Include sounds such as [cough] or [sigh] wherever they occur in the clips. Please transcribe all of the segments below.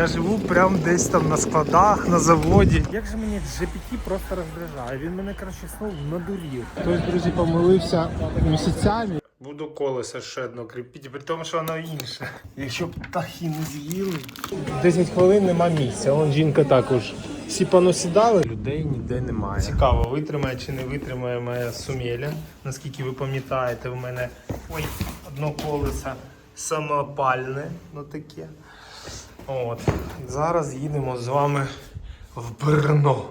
Я живу прямо десь там на складах, на заводі. Як же мені GPT просто роздражає? Він мене краще снув надурів. Хтось, друзі, помилився місяцями. Буду колеса ще одно кріпити, при тому, що воно інше. Якщо птахи не з'їли. 10 хвилин нема місця. Вон жінка також. Всі понасідали. Людей ніде немає. Цікаво, витримає чи не витримає моя сумєля. Наскільки ви пам'ятаєте, в мене ой, одно колесо самопальне, ну таке. От. Зараз їдемо з вами в Брно.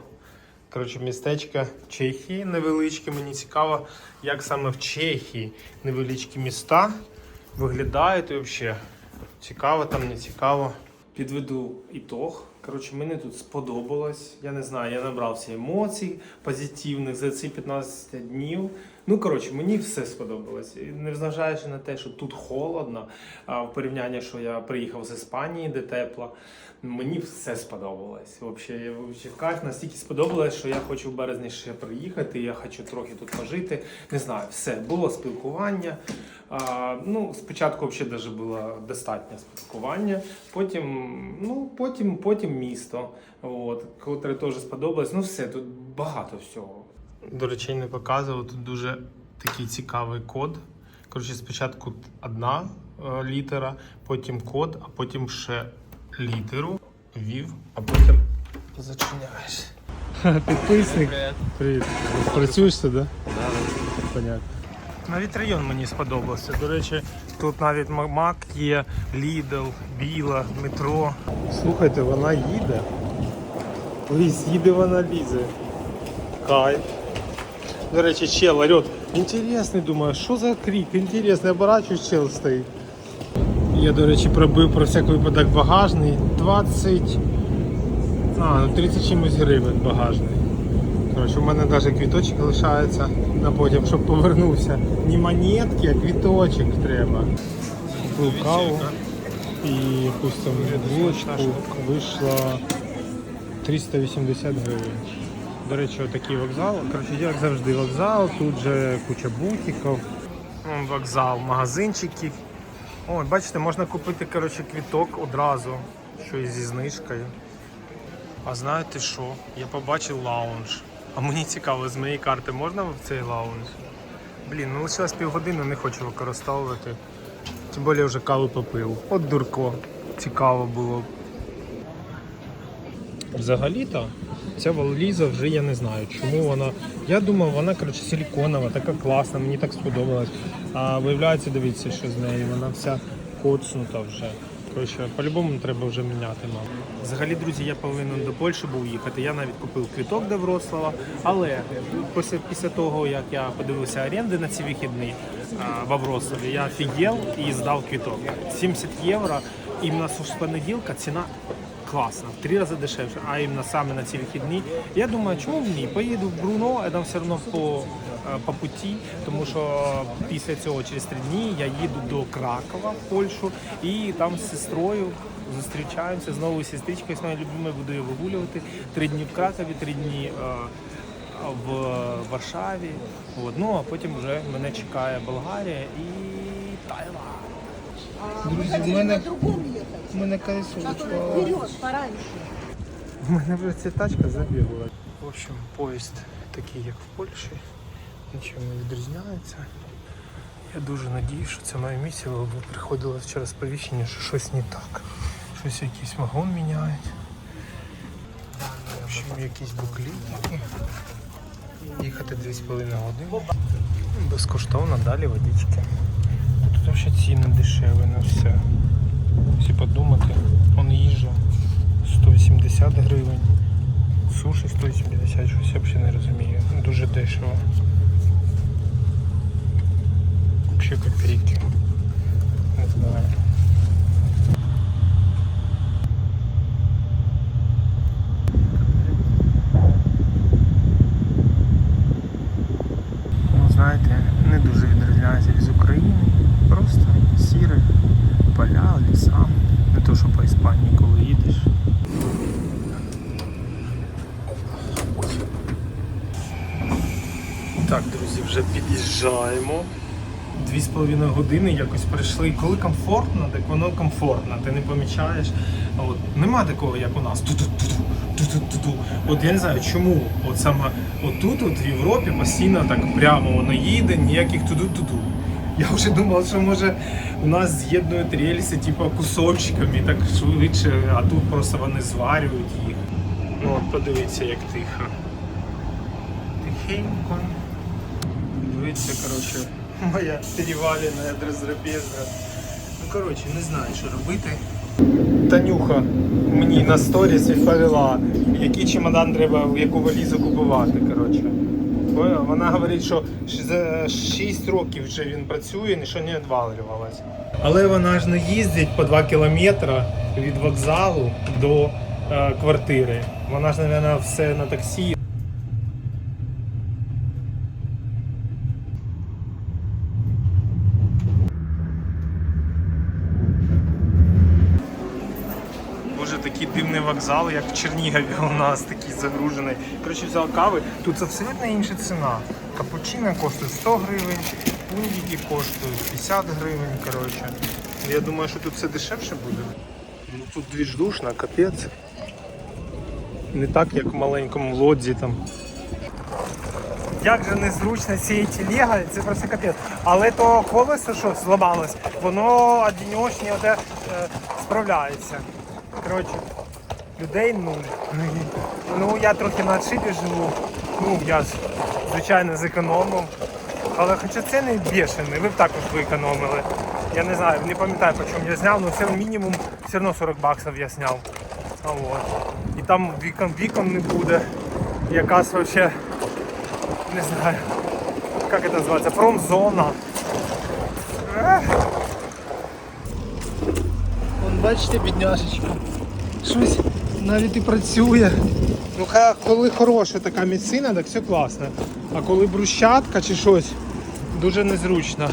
Коротше, містечко Чехії невеличке. Мені цікаво, як саме в Чехії невеличкі міста виглядають і взагалі. Цікаво там, не цікаво. Підведу ітог. Коротше, мені тут сподобалось. Я не знаю, я набрався емоцій позитивних за ці 15 днів. Ну, коротше, мені все сподобалось. І Незважаючи на те, що тут холодно, а в порівнянні, що я приїхав з Іспанії, де тепло, мені все сподобалось. Взагалі, в кайф настільки сподобалось, що я хочу в березні ще приїхати, я хочу трохи тут пожити. Не знаю, все, було спілкування. А, ну, спочатку взагалі даже було достатньо спілкування. Потім, ну, потім, потім місто, от, котре теж сподобалось. Ну, все, тут багато всього. До речей, не показував. Тут дуже такий цікавий код. Коротше, спочатку одна е, літера, потім код, а потім ще літеру ввів, а потім зачиняєш. [laughs] Підписник. Привіт. Працюєш тут, да? Понятно. Навіть район мені сподобався. До речі, тут навіть Мак є, Lidl, Біла, метро. Слухайте, вона їде. Лізь, їде вона лізе. Кайф. До речі, чел орет. Інтересний, думаю, що за крик? Інтересний, оборачуюсь, чел стоїть. Я, до речі, пробив про всяк випадок багажний. 20. А, ну 30 чимось гривень багажний. Коротше, у мене навіть квіточок лишається на потім, щоб повернувся. Не монетки, а квіточок треба. Каву і якусь там булочку вийшло 380 гривень. До речі, отакий вокзал. Коротше, як завжди вокзал, тут же куча бутиків. Вокзал, магазинчики. О, бачите, можна купити коротше, квіток одразу, щось зі знижкою. А знаєте що? Я побачив лаунж. А мені цікаво, з моєї карти можна в цей лаунж? Блін, ну лишилось півгодини, не хочу використовувати. Тим більше вже каву попив. От дурко. Цікаво було. Взагалі-то ця валіза вже я не знаю, чому вона. Я думав, вона коротше силіконова, така класна, мені так сподобалось. А виявляється, дивіться, що з нею вона вся коцнута вже. Коротше, по-любому треба вже міняти, мабуть. Взагалі, друзі, я повинен до Польщі був їхати. Я навіть купив квиток до Вроцлава, але після, після того, як я подивився оренди на ці вихідні а, во Вроцлаві, я офігел і здав квиток. 70 євро. І в нас з понеділка ціна класна, в три рази дешевше, а іменно саме на ці вихідні. Я думаю, чому б ні? Поїду в Бруно, а там все одно по, е, по путі, тому що після цього через три дні я їду до Кракова в Польщу і там з сестрою зустрічаємося з новою сестричкою, з моєю любимою буду її вигулювати. Три дні в Кракові, три дні. е, В Варшаві, От. ну а потім вже мене чекає Болгарія і Таїланд. Друзі, в мене, в мене колесо. У мене вже ця тачка забігла. В общем, поїзд такий, як в Польщі, нічим не відрізняється. Я дуже надіюсь, що це моє місце, бо приходило вчора сповіщення, що щось не так. Щось якийсь вагон міняють. В общем, якісь буклітики. Їхати 2,5 години. Безкоштовно далі водички. Тут взагалі ціни дешеві на все. Якщо подумати, он їжа 180 гривень, суші 180, щось я взагалі не розумію. Дуже дешево. Ще копійки. Не знаю. Ну, знаєте, не дуже відрізняється від України. Просто сіре, поля, ліса. Не то, що по Іспанії, коли їдеш. Так, друзі, вже під'їжджаємо. дві з половиною години якось прийшли. Коли комфортно, так воно комфортно, ти не помічаєш. От нема такого, як у нас. Ту-ту-ту-ту, ту-ту-ту-ту. От я не знаю, чому. От саме отут, от в Європі, постійно так прямо воно їде, ніяких туду-туду. Я вже думав, що може у нас з'єднують рельси, типу кусочками, так швидше, а тут просто вони зварюють їх. Ну от подивіться, як тихо. Тихенько. Дивіться, коротше, моя перевалена дрозрапеза. Ну, коротше, не знаю, що робити. Танюха мені на сторіс відповіла, який чемодан треба, в яку валізу купувати. Коротше. Вона говорить, що за 6 років вже він працює, нічого не відвалювалось. Але вона ж не їздить по 2 кілометри від вокзалу до е, квартири. Вона ж, мабуть, все на таксі. Боже, такий дивний вокзал, як в Чернігові у нас такий загружений. Коротше, взяв кави. Тут абсолютно інша ціна. Капучино коштує 100 гривень, пундіки коштують 50 гривень. Коротше. Я думаю, що тут все дешевше буде. Ну, тут двіждушно, капець. Не так, як в маленькому лодзі там. Як же незручно цієї телеги, це просто капець. Але то колесо, що зламалось, воно одіночні е, справляється. Коротше, людей нуль. Ну я трохи на отшибі живу. Ну я ж, звичайно зекономив. Але хоча це не бешений, ви б також би економили. Я не знаю, не пам'ятаю по чому я зняв, але це мінімум все одно 40 баксів я зняв. А от. І там вікон, вікон не буде. Якась вообще, не знаю, як це називається, промзона. Вон бачите, бідняшечка. Щось навіть і працює. Ну, хай, коли хороша така місцина, так все класно. А коли брусчатка чи щось, дуже незручно.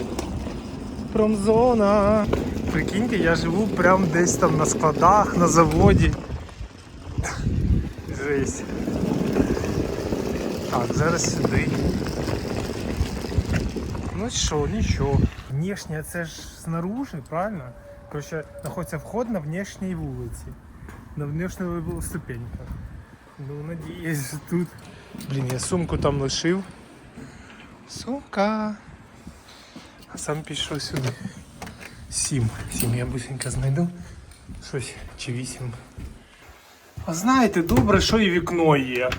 Промзона. Прикиньте, я живу прямо десь там на складах, на заводі. Жесть. Так, зараз сюди. Ну що, нічого. Внешня це ж снаружи, правильно? Короче, знаходиться вход на внешній вулиці. На внешній ступеньках. Ну, надіюсь, що тут. Блін, я сумку там лишив. Сумка. А сам пішов сюди. Сім. Сім я быстренько знайду. Щось чи вісім. А знаєте, добре, що і вікно є.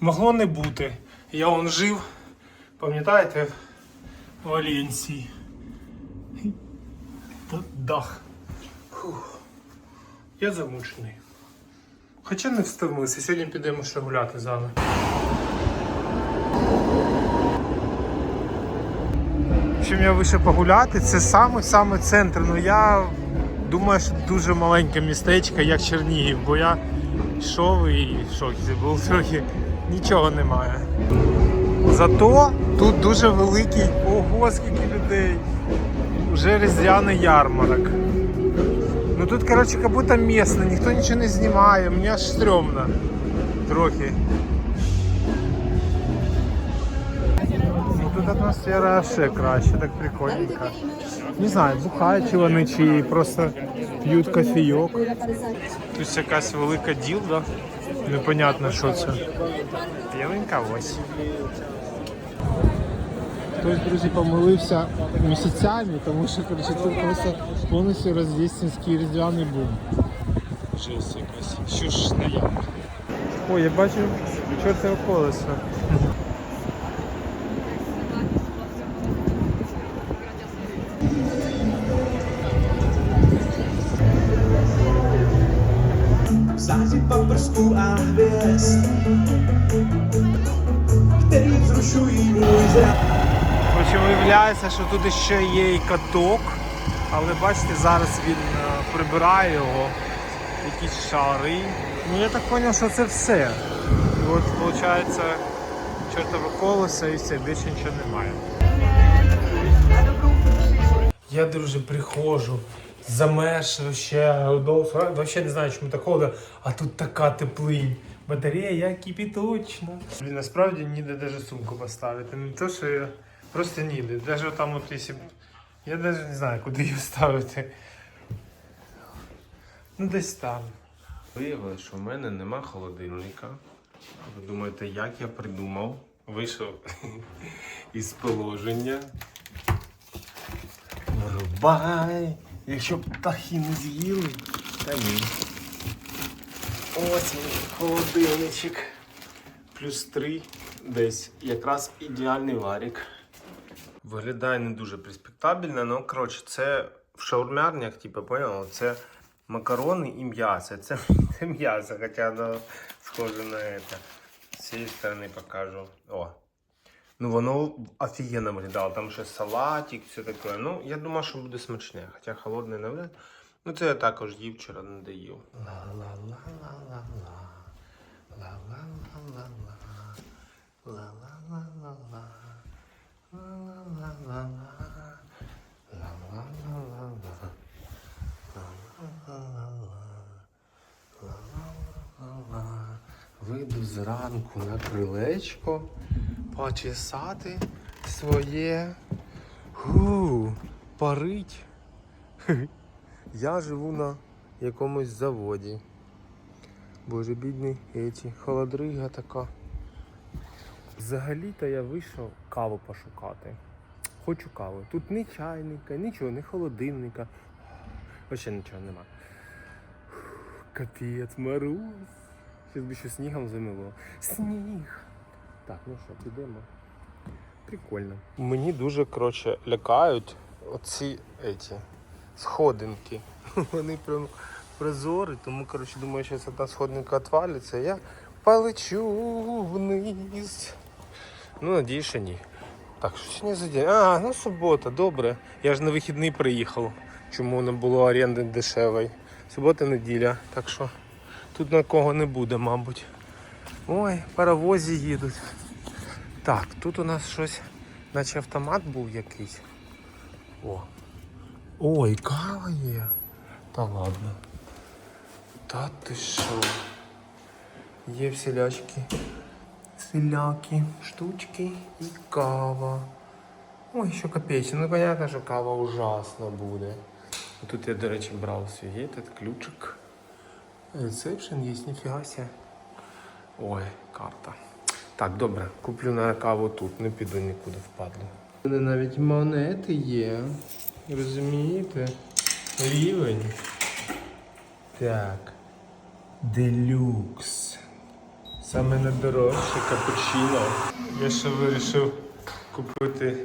Могло не бути. Я он жив, пам'ятаєте, в Валенсії. Тут дах. Фух. Я замучений. Хоча не встомився, сьогодні підемо ще гуляти з вами. Чим я вийшов погуляти, це саме-саме центр. Ну я думаю, що дуже маленьке містечко, як Чернігів, бо я йшов і в шокі був трохи нічого немає. Зато тут дуже великий, ого, скільки людей. Уже різдвяний ярмарок. Ну тут, короче, как будто местно, ніхто нічого не знімає, мені аж стрьомно. Трохи. Ну, Тут атмосфера ще краще, так прикольненько. Не знаю, бухають чи вони, чи просто п'ють кофійок. Тут якась велика ділда. Непонятно, що це. Біленька ось. Хтось, друзі, помилився місяцями, тому що коротше, це просто повністю рождественський різдвяний бум. Жесть якась. Що ж на яму? Ой, я бачу чортове колесо. Zářit paprsků a hvězd, který виявляється, що тут ще є і каток, але бачите, зараз він е, прибирає його, якісь шари. Ну я так зрозумів, що це все. І от виходить чортове колесо і все, більше нічого немає. Я, друже, приходжу, замерз ще довго, взагалі не знаю, чому так холодно, а тут така теплинь. Батарея кипіточна. Блін, насправді ніде навіть сумку поставити. Не то, що я просто ніде. Навіть там, от, якщо Я навіть не знаю, куди її ставити. Ну, десь там. Виявилось, що в мене нема холодильника. Ви думаєте, як я придумав? Вийшов [laughs] із положення. Вирубай! Якщо птахи не з'їли, та ні. Ось він, холодильничок. Плюс три десь. Якраз ідеальний варік. Виглядає не дуже перспектабельно, ну коротше, це в шаурмярнях, типу, поняла, це макарони і м'ясо. Це, [laughs] це м'ясо, хоча воно схоже на це. З цієї сторони покажу. О. Ну воно офігенно виглядало. Там ще салатик, все таке. Ну, я думаю, що буде смачне, хоча холодне не буде. Ну це я також їв вчора не доїв. Ла-ла-ла-ла-ла-ла. Ла-ла-ла-ла-ла. Ла-ла-ла-ла-ла. Ла-ла-ла-ла-ла. Ла-ла-ла-ла-ла. Ла-ла-ла-ла-ла. Вийду зранку на крилечко почесати своє. Ху, парить. [laughs] Я живу на якомусь заводі. Боже, бідний еті, холодрига така. Взагалі-то я вийшов каву пошукати. Хочу каву. Тут ні чайника, нічого, ні холодильника. Взагалі нічого нема. Капець, мороз. Зараз би ще снігом замило. Сніг. Так, ну що, підемо. Прикольно. Мені дуже, коротше, лякають оці еті, сходинки. [laughs] Вони прям прозорі, тому, коротше, думаю, що та сходинка відвалиться, я полечу вниз. Ну, надіюсь, що ні. Так, що сьогодні за день? А, ну субота, добре. Я ж на вихідний приїхав. Чому не було оренди дешевої. Субота, неділя, так що тут на кого не буде, мабуть. Ой, паровозі їдуть. Так, тут у нас щось, наче автомат був якийсь. О. Ой, кава є. Та ладно. Та ти що? Є всілячки. Всілякі штучки і кава. Ой, що копеечна. Ну, понятно, що кава ужасна буде. Тут я, до речі, брав свій этот ключик. Ресепшн є, ніфіга ся. Ой, карта. Так, добре, куплю на каву тут, не піду нікуди впадло. У мене навіть монети є. Розумієте? Рівень. Так. Делюкс. Саме найдорожче капучино. Я ще вирішив купити.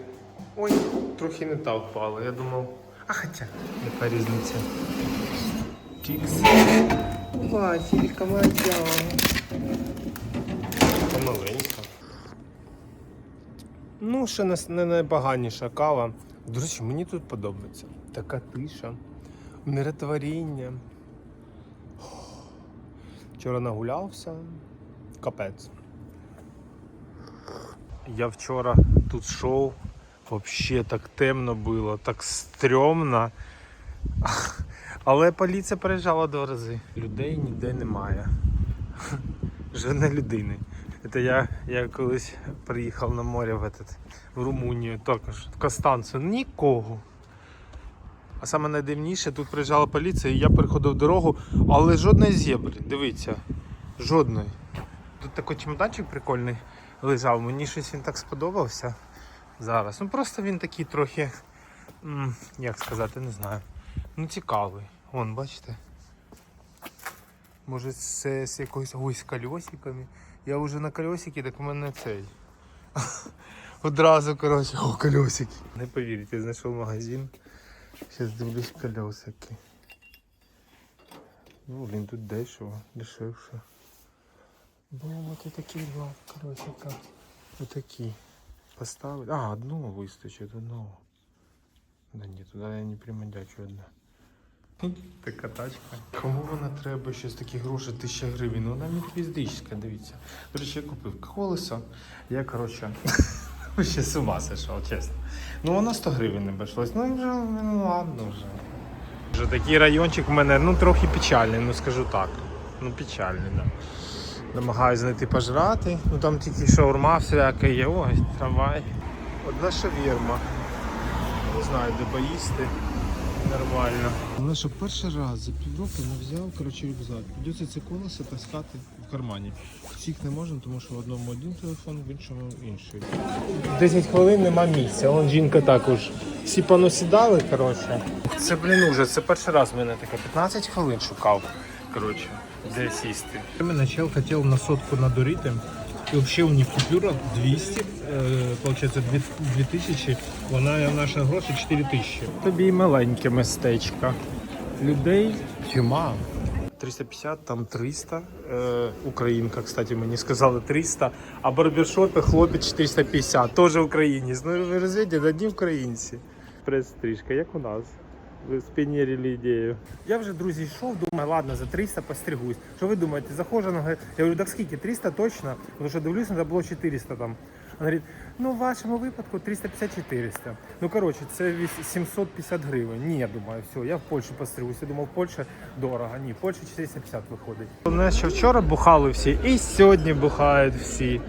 Ой, трохи не та впала. Я думав. А хоча, яка різниця? Чікс. Вафелька моя. Помаленька. Ну, ще не, найпоганіша кава. До речі, мені тут подобається. Така тиша, миротворіння. Вчора нагулявся. Капець. Я вчора тут йшов, взагалі так темно було, так стрьомно. Але поліція приїжджала два рази. Людей ніде немає. [laughs] Жодної людини. Це я, я колись приїхав на море в, этот, в Румунію, також в Костанцу. Нікого. А саме найдивніше, тут приїжджала поліція, і я переходив дорогу, але жодної зебри. Дивіться, жодної. Тут такий чемоданчик прикольний лежав. Мені щось він так сподобався зараз. Ну просто він такий трохи, як сказати, не знаю. Ну цікавий. Вон, бачите? Може це з якоюсь ой, з колесиками. Я вже на колесики, так у мене цей. [laughs] Одразу, коротше, о, колесики. Не повірите, знайшов магазин. Зараз дивлюсь колесики. Ну, блін, тут дешево, дешевше. Бо от такі два колесика. Отакі. Поставити. А, одного вистачить, одного. Да ні, туди я не примандячу одна. Така тачка. Кому вона треба щось такі гроші, тисяча гривень? Ну вона мітвіздичська, дивіться. До речі, я купив колесо. Я, коротше, [laughs] ще з ума сошов, чесно. Ну воно 100 гривень не обійшлось. Ну вже ну, ладно вже. Вже такий райончик в мене ну трохи печальний, ну скажу так. Ну печальний, да. Намагаюсь знайти пожрати. Ну там тільки шаурма всяка є. Ой, трамвай. Одна шавірма. знаю, де поїсти. Нормально. Але що перший раз за півроку не взяв коротше, рюкзак. Придеться ці колеса таскати в кармані. Всіх не можна, тому що в одному один телефон, в іншому інший. 10 хвилин нема місця. Вон жінка також. Всі понасідали, коротше. Це, блін, ужас. Це перший раз в мене таке. 15 хвилин шукав. Коротше, де сісти. Мене чел хотів на сотку надурити. І взагалі у них купюра 200, е, получается 2000, вона наша гроші 4000. Тобі маленьке містечко. Людей тьма. 350, там 300. Е, українка, кстати, мені сказали 300. А в барбершопі хлопець 450, теж українець. Ну ви розумієте, одні українці. Прес-стрижка, як у нас. Ви спінірили ідею. Я вже, друзі, йшов, думаю, ладно, за 300 постригусь. Що ви думаєте, вона говорить, я говорю, так скільки, 300 точно? Тому що дивлюсь, треба було 400 там. Вона говорить, ну в вашому випадку 350-400. Ну, коротше, це 750 гривень. Ні, я думаю, все, я в Польщу постригусь. Я думав, в Польщі дорого. Ні, в Польщі 450 виходить. Головне, що вчора бухали всі, і сьогодні бухають всі.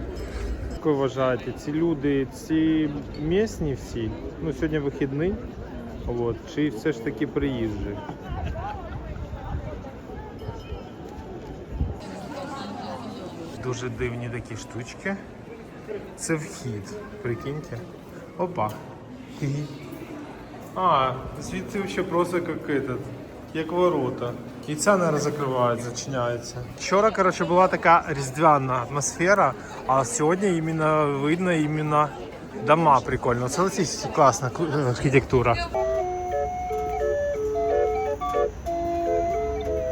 Як ви вважаєте, ці люди, ці місні всі, ну сьогодні вихідний, от, чи все ж таки приїжджі? Дуже дивні такі штучки. Це вхід, прикиньте. Опа. А, звідти ще просто як этот, як ворота. І ця не закривають, зачиняється. Вчора, коротше, була така різдвяна атмосфера, а сьогодні іменно видно іменно дома прикольно. Це класна архітектура.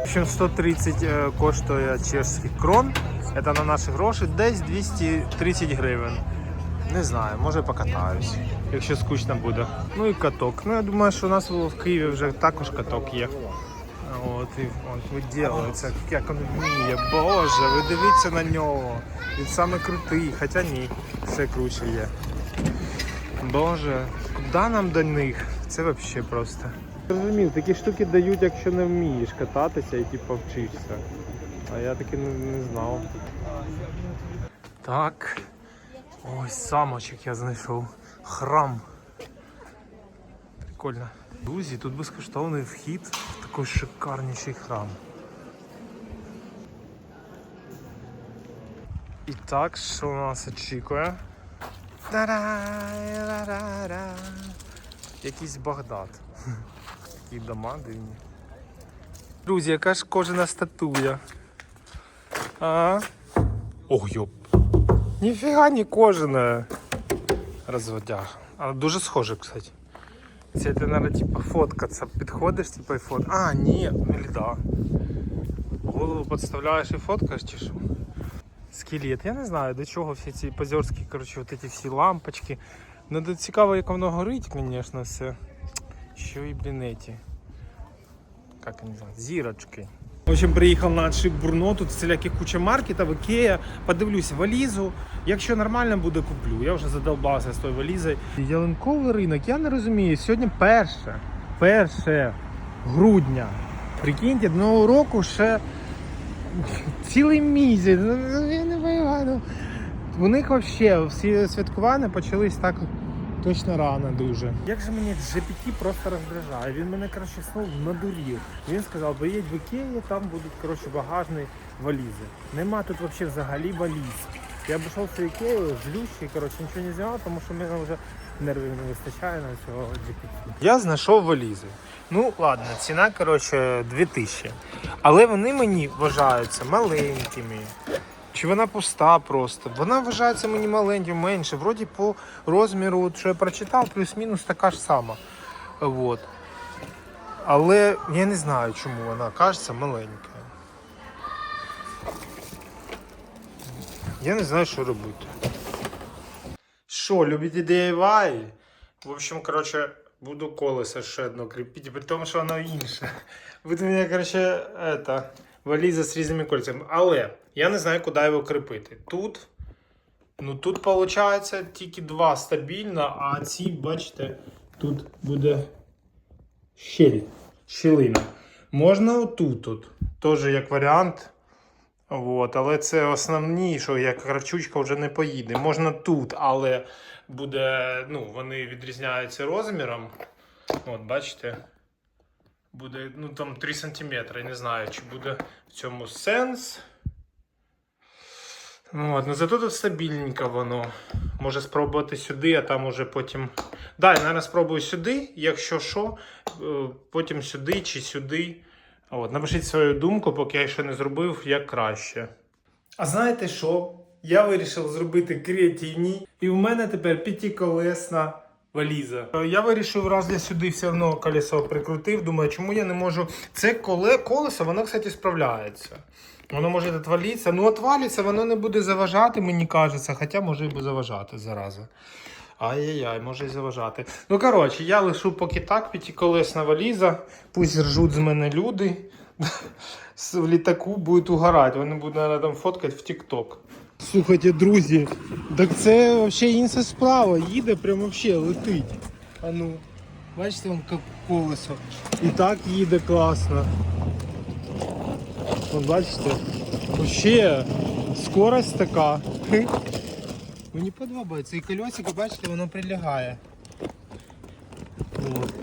Общем, 130 е, коштує чешських крон. Це на наші гроші десь 230 гривень. Не знаю, може покатаюсь, якщо скучно буде. Ну і каток. Ну я думаю, що у нас в Києві вже також каток є. От і от виділується, як він вміє. Боже, ви дивіться на нього. Він саме крутий, хоча ні, все круче є. Боже, куди нам до них? Це взагалі просто. Розумів, такі штуки дають, якщо не вмієш кататися і типу вчишся. А я таки не, не знав. Так. Ось замочок я знайшов. Храм. Прикольно. Друзі, тут безкоштовний вхід в такий шикарніший храм. І так, що нас очікує? Якийсь Багдад. Такі дома дивні. Друзі, яка ж кожна статуя. А? Ох, йоп. Ніфіга не кожаная. Розводяг. Але дуже схоже, кстати. Це ти, наверное, типа фоткаться. Підходиш, типа і фот. А, ні, не да. Голову підставляєш і фоткаєш чи що? Скелет. Я не знаю, до чого всі ці позерські, коротше, от ці всі лампочки. Ну, цікаво, як воно горить, звісно, все. Що і блін эти. Как они називають? Зірочки. В общем, приїхав на отшиб Бурно, тут всіляких куча маркетів, Ікея, подивлюся валізу. Якщо нормально буде, куплю. Я вже задовбався з тою валізою. Ялинковий ринок, я не розумію. Сьогодні перше, перше грудня. Прикиньте, нового року ще цілий місяць. Ну, Я не понимаю. У них взагалі всі святкування почались так точно рано дуже. Як же мені GPT просто роздражає. Він мене коротше знов надурів. Він сказав, поїдь в Ікеї, там будуть коротше багажні валізи. Нема тут вообще взагалі валіз. Я обійшов цю Ікею, злющий, коротше, нічого не зняв, тому що в мене вже нервів не вистачає на цього GPT. Я знайшов валізи. Ну, ладно, ціна, коротше, 2000. Але вони мені вважаються маленькими. Чи вона пуста просто? Вона вважається мені маленьким, менше. Вроді по розміру, от, що я прочитав, плюс-мінус така ж сама. Вот. Але я не знаю, чому вона кажеться маленька. Я не знаю, що робити. Що, любите DIY? В общем, короче, буду колесо ще одно кріпити, при тому, що воно інше. Буде мене, короче, это, валіза з різними кольцями. Але я не знаю, куди його кріпити. Тут, ну тут, виходить, тільки два стабільно, а ці, бачите, тут буде щель, щілина. Можна отут, от, теж як варіант. От, але це основні, що як кравчучка вже не поїде. Можна тут, але буде, ну, вони відрізняються розміром. От, бачите, буде ну, там 3 см. Не знаю, чи буде в цьому сенс. Ну, ну зато тут стабільненько воно. Може спробувати сюди, а там уже потім. Да, я, наверное, спробую сюди, якщо що, е, потім сюди чи сюди. От, напишіть свою думку, поки я ще не зробив, як краще. А знаєте що? Я вирішив зробити креативні, і в мене тепер п'ятиколесна валіза. Е, Я вирішив, раз я сюди все одно колесо прикрутив. Думаю, чому я не можу. Це коле, колесо, воно, кстати, справляється. Воно може відвалитися. Ну, отвалиться, воно не буде заважати, мені кажеться, хоча може і буде заважати зараза. Ай-яй-яй, може і заважати. Ну, коротше, я лишу поки так, п'ятиколесна валіза. Пусть ржуть з мене люди. [laughs] В літаку будуть угорати. Вони будуть, наверное, там фоткати в TikTok. Слухайте, друзі, так це взагалі інша справа. Їде прям взагалі летить. А ну, бачите, як колесо. І так їде класно. Вон бачите? Вообще, скорость така. [laughs] Мені подобається. І колесико, бачите, воно прилягає. От.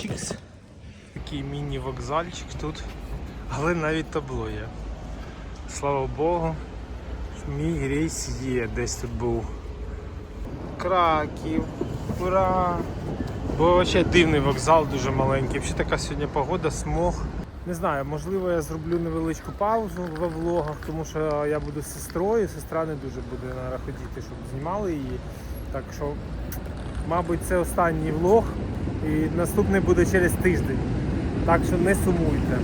Чікс. Такий міні-вокзальчик тут. Але навіть табло є. Слава Богу. Мій рейс є, десь тут був. Краків. Ура! Бо ще дивний вокзал, дуже маленький. Взагалі така сьогодні погода, смог. Не знаю, можливо, я зроблю невеличку паузу во влогах, тому що я буду з сестрою. Сестра не дуже буде наверно, хотіти, щоб знімали її. Так що, мабуть, це останній влог. І наступний буде через тиждень. Так що не сумуйте.